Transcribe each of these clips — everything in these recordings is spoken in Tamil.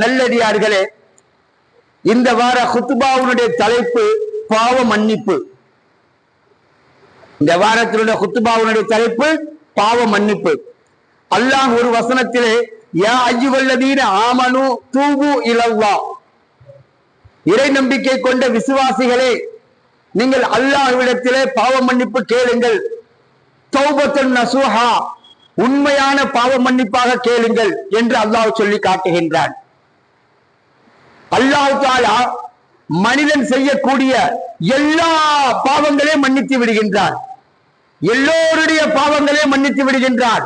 நல்லடியார்களே இந்த வார குத்துபாவுடைய தலைப்பு பாவ மன்னிப்பு. இந்த வாரத்தினுடைய குத்துபாவுடைய தலைப்பு பாவ மன்னிப்பு. அல்லாஹ் ஒரு வசனத்திலே யா ஐயுவல்லதீன ஆமனு தூபு இலவ்வா இறை நம்பிக்கை கொண்ட விசுவாசிகளே நீங்கள் அல்லாஹ்விடத்திலே பாவ மன்னிப்பு கேளுங்கள். தௌபத்தன் நசுஹா உண்மையான பாவ மன்னிப்பாக கேளுங்கள் என்று அல்லாஹ் சொல்லி காட்டுகின்றான். அல்லாஹ் தாலா மனிதன் செய்யக்கூடிய எல்லா பாவங்களையும் மன்னித்து விடுகின்றான். எல்லோருடைய பாவங்களையும் மன்னித்து விடுகின்றான்.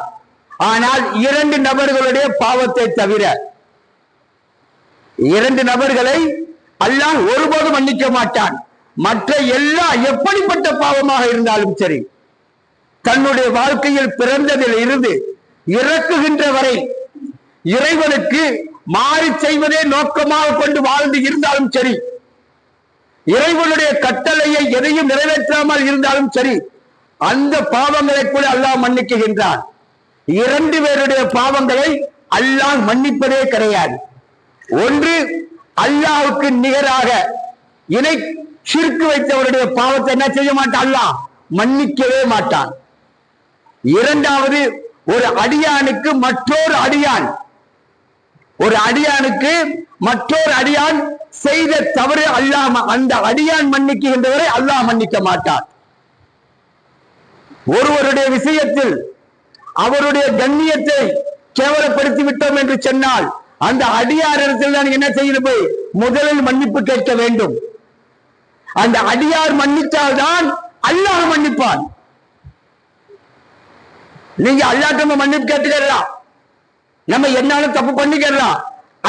ஆனால் இரண்டு நபர்களுடைய பாவத்தை தவிர இரண்டு நபர்களை அல்லாஹ் ஒருபோதும் மன்னிக்க மாட்டான். மற்ற எல்லா எப்படிப்பட்ட பாவமாக இருந்தாலும் சரி தன்னுடைய வாழ்க்கையில் பிறந்ததில் இருந்து இறக்குகின்ற வரை இறைவனுக்கு மாறி செய்வதே நோக்கமாக கொண்டு வாழ்ந்து இருந்தாலும் சரி இறைவனுடைய கட்டளையை எதையும் நிறைவேற்றாமல் இருந்தாலும் சரி அந்த பாவங்களை கூட அல்லாஹ் மன்னிக்குகின்றான் இரண்டு பேருடைய பாவங்களை அல்லாஹ் மன்னிப்பதே கிடையாது. ஒன்று அல்லாஹுக்கு நிகராக இணை சிறுக்கு வைத்தவருடைய பாவத்தை என்ன செய்ய மாட்டான்? அல்லாஹ் மன்னிக்கவே மாட்டான். இரண்டாவது ஒரு அடியானுக்கு மற்றொரு அடியான் ஒரு அடியானுக்கு மற்றொரு அடியான் செய்த தவறு அல்லாம அந்த அடியான் மன்னிக்குகின்றவரை அல்லாஹ் மன்னிக்க மாட்டார் ஒருவருடைய விஷயத்தில் அவருடைய கண்ணியத்தை கேவலப்படுத்தி விட்டோம் என்று சொன்னால் அந்த அடியாரிடத்தில் தான் என்ன செய்யணும்? போய் முதலில் மன்னிப்பு கேட்க வேண்டும். அந்த அடியார் மன்னித்தால்தான் அல்லாஹ் மன்னிப்பான். நீங்க அல்லாஹ் மன்னிப்பு கேட்டுக்கிறா நம்ம என்னாலும் தப்பு பண்ணிக்கலாம்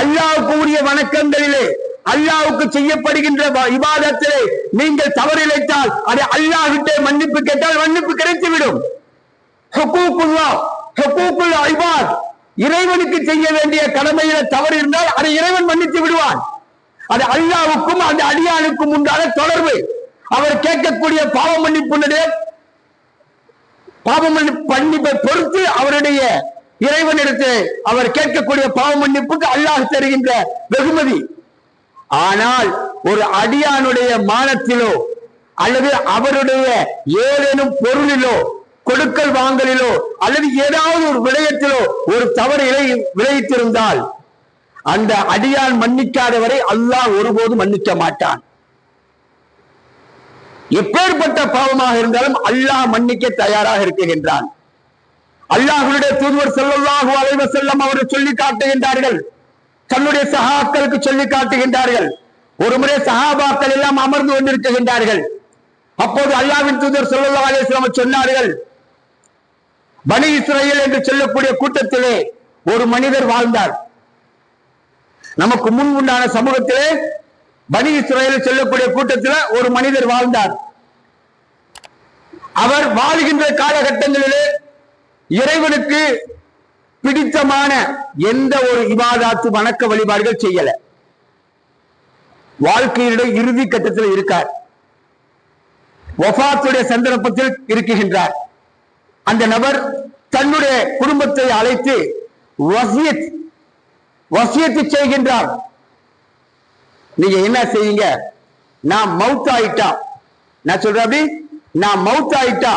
அல்லாவுக்கு உரிய வணக்கங்களிலே அல்லாவுக்கு செய்யப்படுகின்ற விவாதத்திலே நீங்கள் நீங்கள் தவறிழைத்தால் அதை அல்லாஹிட்டே மன்னிப்பு கேட்டால் மன்னிப்பு கிடைத்துவிடும். இறைவனுக்கு செய்ய வேண்டிய கடமையில தவறு இருந்தால் அதை இறைவன் மன்னித்து விடுவான். அது அல்லாவுக்கும் அந்த அடியானுக்கும் உண்டான தொடர்பு. அவர் கேட்கக்கூடிய பாவ மன்னிப்புடைய பாவ மன்னிப்பு மன்னிப்பை பொறுத்து அவருடைய இறைவனிடத்து அவர் கேட்கக்கூடிய பாவ மன்னிப்புக்கு அல்லாஹ் தருகின்ற வெகுமதி. ஆனால் ஒரு அடியானுடைய மானத்திலோ அல்லது அவருடைய ஏதேனும் பொருளிலோ கொடுக்கல் வாங்கலிலோ அல்லது ஏதாவது ஒரு விடயத்திலோ ஒரு தவறு இலை விளைவித்திருந்தால் அந்த அடியான் மன்னிக்காதவரை அல்லாஹ் ஒருபோதும் மன்னிக்க மாட்டான். எப்பேற்பட்ட பாவமாக இருந்தாலும் அல்லாஹ் மன்னிக்க தயாராக இருக்குகின்றான் அல்லாஹுடைய தூதுவர் ஸல்லல்லாஹு அலைவ செல்லம் அவர்கள் சொல்லி காட்டுகின்றார்கள். தன்னுடைய சஹாக்களுக்கு சொல்லி காட்டுகின்றார்கள். ஒரு முறை சஹாபாக்கள் எல்லாம் அமர்ந்து கொண்டிருக்கின்றார்கள். அப்போது அல்லாவின் தூதர் சொல்லல்லா அலைஹி சொன்னார்கள் பனி இஸ்ரேல் என்று சொல்லக்கூடிய கூட்டத்திலே ஒரு மனிதர் வாழ்ந்தார். நமக்கு முன் உண்டான சமூகத்திலே பனி இஸ்ரேல் சொல்லக்கூடிய கூட்டத்தில் ஒரு மனிதர் வாழ்ந்தார். அவர் வாழ்கின்ற காலகட்டங்களிலே இறைவனுக்கு பிடித்தமான எந்த ஒரு இவாதாத்து வணக்க வழிபாடுகள் செய்யல. வாழ்க்கையினுடைய இறுதி கட்டத்தில் இருக்கார். ஒஃபாத்துடைய சந்தர்ப்பத்தில் இருக்குகின்றார் அந்த நபர் தன்னுடைய குடும்பத்தை அழைத்து வசியத் வசியத்து செய்கின்றார். நீங்க என்ன செய்யுங்க? நான் மவுத் ஆயிட்டா நான் சொல்றேன் அப்படி நான் மவுத் ஆயிட்டா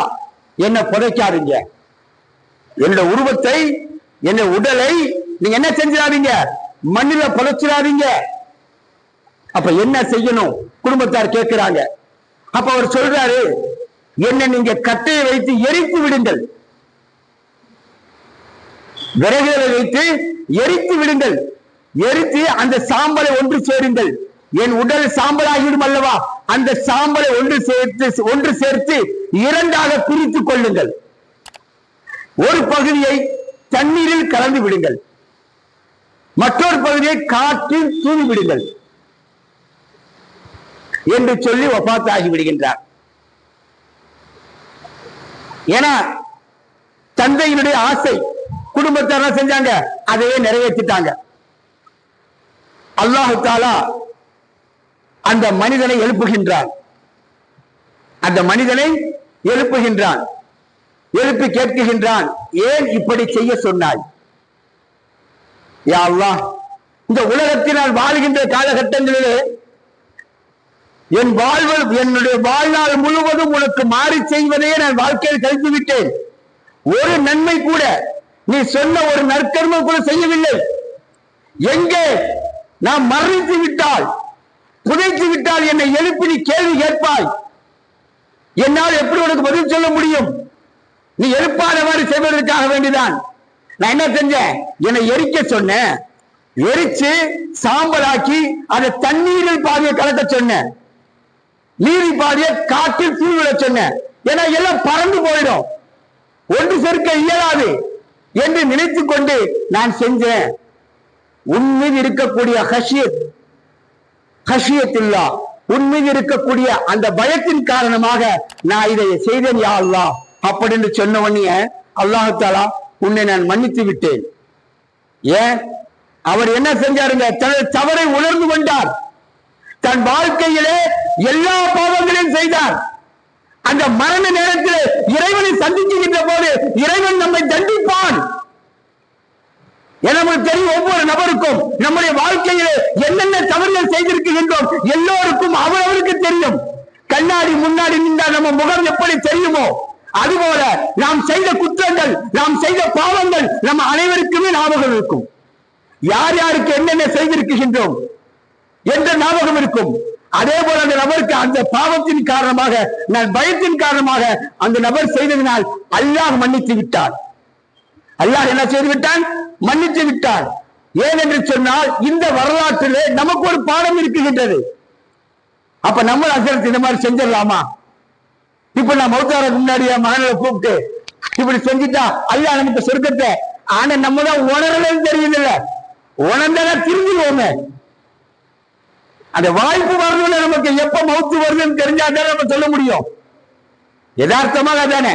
என்ன புதைக்காதீங்க. என்னோட உருவத்தை என்னோட உடலை நீங்க என்ன செஞ்சிடாதீங்க? மண்ணில புதைச்சிடாதீங்க. அப்ப என்ன செய்யணும்? குடும்பத்தார் கேட்கிறாங்க அப்ப அவர் சொல்றாரு என்ன நீங்க கட்டையை வைத்து எரித்து விடுங்கள். விறகுகளை வைத்து எரித்து விடுங்கள். எரித்து அந்த சாம்பலை ஒன்று சேருங்கள். என் உடல் சாம்பலாகிவிடும் அல்லவா? அந்த சாம்பலை ஒன்று சேர்த்து ஒன்று சேர்த்து இரண்டாக பிரித்துக் கொள்ளுங்கள். ஒரு பகுதியை தண்ணீரில் கலந்து விடுங்கள். மற்றொரு பகுதியை காற்றில் தூவி விடுங்கள். என்று சொல்லி ஒப்பாத்தாகி விடுகின்றார். ஏன்னா தந்தையினுடைய ஆசை குடும்பத்தார் செஞ்சாங்க அதையே நிறைவேற்றிட்டாங்க. அல்லாஹு தாலா அந்த மனிதனை எழுப்புகின்றான். அந்த மனிதனை எழுப்புகின்றான். எழுப்பி கேட்குகின்றான் ஏன் இப்படி செய்ய சொன்னாய்? யா அல்லாஹ் இந்த உலகத்தில் நான் வாழ்கின்ற காலகட்டங்களிலே என் வாழ்வு என்னுடைய வாழ்நாள் முழுவதும் உனக்கு மாறி செய்வதையே நான் வாழ்க்கையில் கழித்து விட்டேன் ஒரு நன்மை கூட நீ சொன்ன ஒரு நற்கர்மம் கூட செய்யவில்லை. எங்கே நான் மறைத்து விட்டால் புதைத்து விட்டால் என்னை எழுப்பி நீ கேள்வி கேட்பாய். என்னால் எப்படி உனக்கு பதில் சொல்ல முடியும்? நீ எழுப்பாத மாதிரி செய்வதற்காக வேண்டிதான். நான் என்ன செஞ்சேன்? என்னை எரிக்க சொன்னேன். எரிச்சு சாம்பலாக்கி அதை தண்ணீரில் பாதியை கலக்க சொன்னேன். நீரி பாதியை காற்றில் தூவிட சொன்னேன். ஏன்னா எல்லாம் பறந்து போயிடும். ஒன்று சேர்க்க இயலாது என்று நினைத்துக் கொண்டு நான் செஞ்சேன். உன் இருக்கக்கூடிய ஹஷியத் ஹஷியத் இல்லா மீது இருக்கக்கூடிய அந்த பயத்தின் காரணமாக நான் இதை செய்தேன் யா அல்லா அப்படின்னு சொன்ன உடனே உன்னை நான் மன்னித்து விட்டேன். ஏன்? அவர் என்ன செஞ்சாருங்க? தனது தவறை உணர்ந்து கொண்டார். தன் வாழ்க்கையிலே எல்லா பாவங்களையும் செய்தார். அந்த மரண நேரத்தில் இறைவனை சந்திச்சுகின்ற போது இறைவன் நம்மை தண்டிப்பான். என நமக்கு தெரியும் ஒவ்வொரு நபருக்கும் நம்முடைய வாழ்க்கையிலே என்னென்ன தவறுகள் செய்திருக்கின்றோம் எல்லோருக்கும் அவரவருக்கு தெரியும். கண்ணாடி முன்னாடி நின்றால் நம்ம முகம் எப்படி தெரியுமோ? அதுபோல நாம் செய்த குற்றங்கள் நாம் செய்த பாவங்கள் நம்ம அனைவருக்குமே ஞாபகம் இருக்கும். யார் யாருக்கு என்னென்ன செய்திருக்கின்றோம் என்ற ஞாபகம் இருக்கும் அதே போல அந்த நபருக்கு அந்த பாவத்தின் காரணமாக நான் பயத்தின் காரணமாக அந்த நபர் செய்ததினால் அல்லாஹ் மன்னித்து விட்டார். அல்லாஹ் என்ன செய்து விட்டான்? மன்னித்து விட்டார். ஏனென்று சொன்னால் இந்த வரலாற்றிலே நமக்கு ஒரு பாடம் இருக்குகின்றது அப்ப நம்ம அசரத்து இந்த மாதிரி செஞ்சிடலாமா? இப்ப நான் மௌத்தார முன்னாடி என் மகனை கூப்பிட்டு இப்படி செஞ்சுட்டா அல்லா நமக்கு சொர்க்கத்தை ஆனா நம்ம தான் உணரலன்னு தெரியுதுல்ல. உணர்ந்தா திரும்பிடுவோமே அந்த வாய்ப்பு வரணும்னு நமக்கு எப்ப மௌத்து வருதுன்னு தெரிஞ்சாதான் நம்ம சொல்ல முடியும். யதார்த்தமாக அதானே.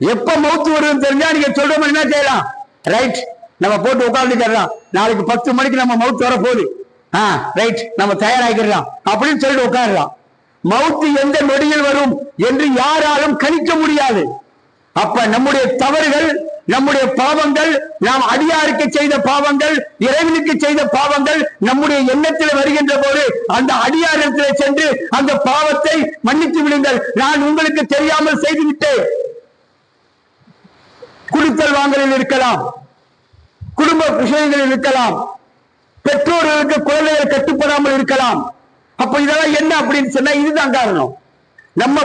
எப்ப மௌத்து வருதுன்னு தெரிஞ்சா நீங்க சொல்ற மாதிரி என்ன செய்யலாம்? ரைட் நம்ம போட்டு உட்கார்ந்துக்கலாம் நாளைக்கு பத்து மணிக்கு நம்ம மௌத்து வர போகுது ஆ ரைட் நம்ம தயாராகிக்கலாம் அப்படின்னு சொல்லிட்டு உட்காரலாம். மவுத்து எந்த நொடியில் வரும் என்று யாராலும் கணிக்க முடியாது. அப்ப நம்முடைய தவறுகள் நம்முடைய பாவங்கள் நாம் அடியாருக்கு செய்த பாவங்கள் இறைவனுக்கு செய்த பாவங்கள் நம்முடைய எண்ணத்தில் வருகின்ற போது அந்த அடியாரத்தில் சென்று அந்த பாவத்தை மன்னித்து விடுங்கள். நான் உங்களுக்கு தெரியாமல் செய்துவிட்டேன். குடித்தல் வாங்கலில் இருக்கலாம் குடும்ப விஷயங்களில் இருக்கலாம் பெற்றோர்களுக்கு குழந்தைகள் கட்டுப்படாமல் இருக்கலாம் அப்ப இதெல்லாம் என்ன அப்படின்னு சொன்னா இதுதான் காரணம். நம்ம